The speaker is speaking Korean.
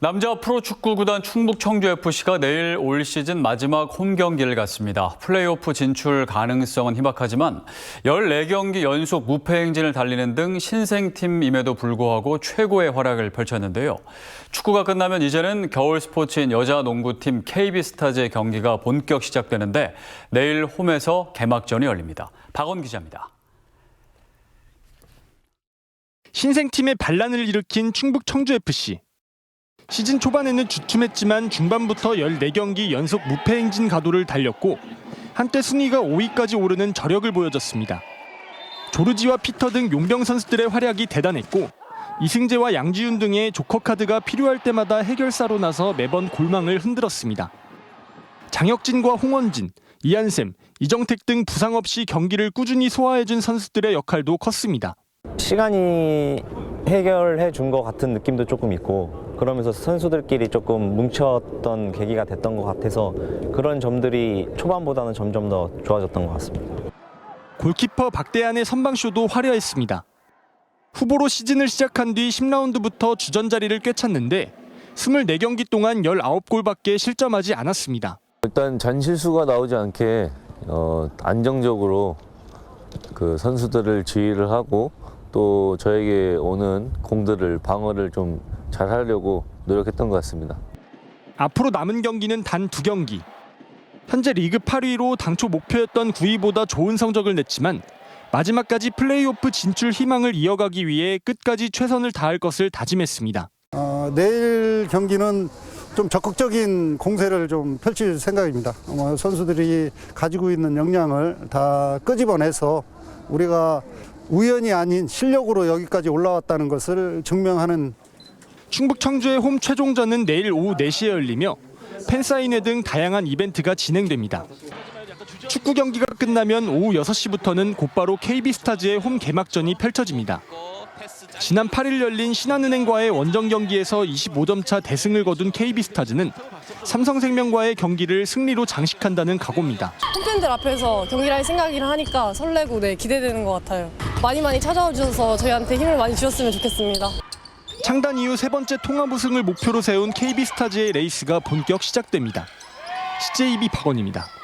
남자 프로축구 구단 충북 청주FC가 내일 올 시즌 마지막 홈 경기를 갖습니다. 플레이오프 진출 가능성은 희박하지만 14경기 연속 무패 행진을 달리는 등 신생팀임에도 불구하고 최고의 활약을 펼쳤는데요. 축구가 끝나면 이제는 겨울 스포츠인 여자 농구팀 KB스타즈의 경기가 본격 시작되는데 내일 홈에서 개막전이 열립니다. 박원 기자입니다. 신생팀의 반란을 일으킨 충북 청주FC. 시즌 초반에는 주춤했지만 중반부터 14경기 연속 무패 행진 가도를 달렸고 한때 순위가 5위까지 오르는 저력을 보여줬습니다. 조르지와 피터 등 용병 선수들의 활약이 대단했고 이승재와 양지윤 등의 조커 카드가 필요할 때마다 해결사로 나서 매번 골망을 흔들었습니다. 장혁진과 홍원진, 이한샘, 이정택 등 부상 없이 경기를 꾸준히 소화해준 선수들의 역할도 컸습니다. 시간이 해결해 준 것 같은 느낌도 조금 있고 그러면서 선수들끼리 조금 뭉쳤던 계기가 됐던 것 같아서 그런 점들이 초반보다는 점점 더 좋아졌던 것 같습니다. 골키퍼 박대한의 선방쇼도 화려했습니다. 후보로 시즌을 시작한 뒤 10라운드부터 주전 자리를 꿰찼는데 24경기 동안 19골밖에 실점하지 않았습니다. 일단 잔실수가 나오지 않게 어, 안정적으로 그 선수들을 지휘를 하고 또 저에게 오는 공들을 방어를 좀 잘하려고 노력했던 것 같습니다. 앞으로 남은 경기는 단 두 경기. 현재 리그 8위로 당초 목표였던 9위보다 좋은 성적을 냈지만 마지막까지 플레이오프 진출 희망을 이어가기 위해 끝까지 최선을 다할 것을 다짐했습니다. 어, 내일 경기는 좀 적극적인 공세를 좀 펼칠 생각입니다. 어, 선수들이 가지고 있는 역량을 다 끄집어내서 우리가 우연이 아닌 실력으로 여기까지 올라왔다는 것을 증명하는 충북 청주의 홈 최종전은 내일 오후 4시에 열리며 팬사인회 등 다양한 이벤트가 진행됩니다. 축구 경기가 끝나면 오후 6시부터는 곧바로 KB스타즈의 홈 개막전이 펼쳐집니다. 지난 8일 열린 신한은행과의 원정 경기에서 25점 차 대승을 거둔 KB스타즈는 삼성생명과의 경기를 승리로 장식한다는 각오입니다. 팬들 앞에서 경기를 할 생각이라 하니까 설레고 네, 기대되는 것 같아요. 많이 많이 찾아와 주셔서 저희한테 힘을 많이 주셨으면 좋겠습니다. 창단 이후 세 번째 통합 우승을 목표로 세운 KB스타즈의 레이스가 본격 시작됩니다. CJB 박원입니다.